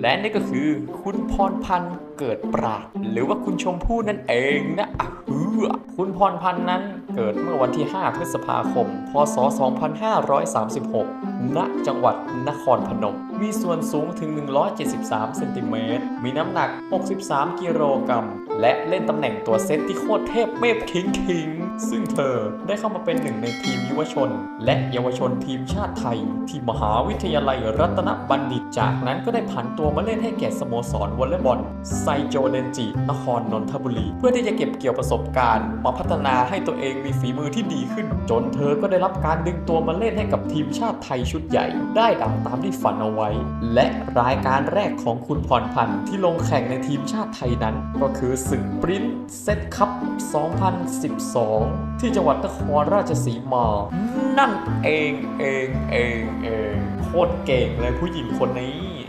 และนี่ก็คือคุณพรพันธ์เกิดปราดหรือว่าคุณชมพู่นั่นเองนะ คุณพรพันธ์นั้นเกิดเมื่อวันที่ 5 พฤษภาคม พศ 2536 ณ จังหวัดนครพนม มีส่วนสูงถึง 173 เซนติเมตร มีน้ำหนัก 63 กิโลกรัม และเล่นตำแหน่งตัวเซตที่โคตรเทพเมฟคิงคิง ซึ่งเธอได้เข้ามาเป็นหนึ่งในทีมยุวชน และเยาวชนทีมชาติไทย ที่มหาวิทยาลัยรัตนบัณฑิต จากนั้นก็ได้ผันตัวมาเล่นให้แก่สโมสรวอลเลย์บอลไซโจเดนจิ นครนนทบุรี เพื่อที่จะเก็บเกี่ยวประสบการณ์มาพัฒนาให้ตัวเองมีฝีมือที่ดีขึ้น จนเธอก็ได้รับการดึงตัวมาเล่นให้กับทีมชาติไทยชุดใหญ่ ได้ดังตามที่ฝันเอาไว้ และรายการแรกของคุณพรพันธ์ที่ลงแข่งในทีมชาติไทยนั้น ก็คือศึกปริ้นเซตคัพ 2012 ที่จังหวัดนครราชสีมา นั่นเองเองเองเองโคตรเก่งเลยผู้หญิงคนนี้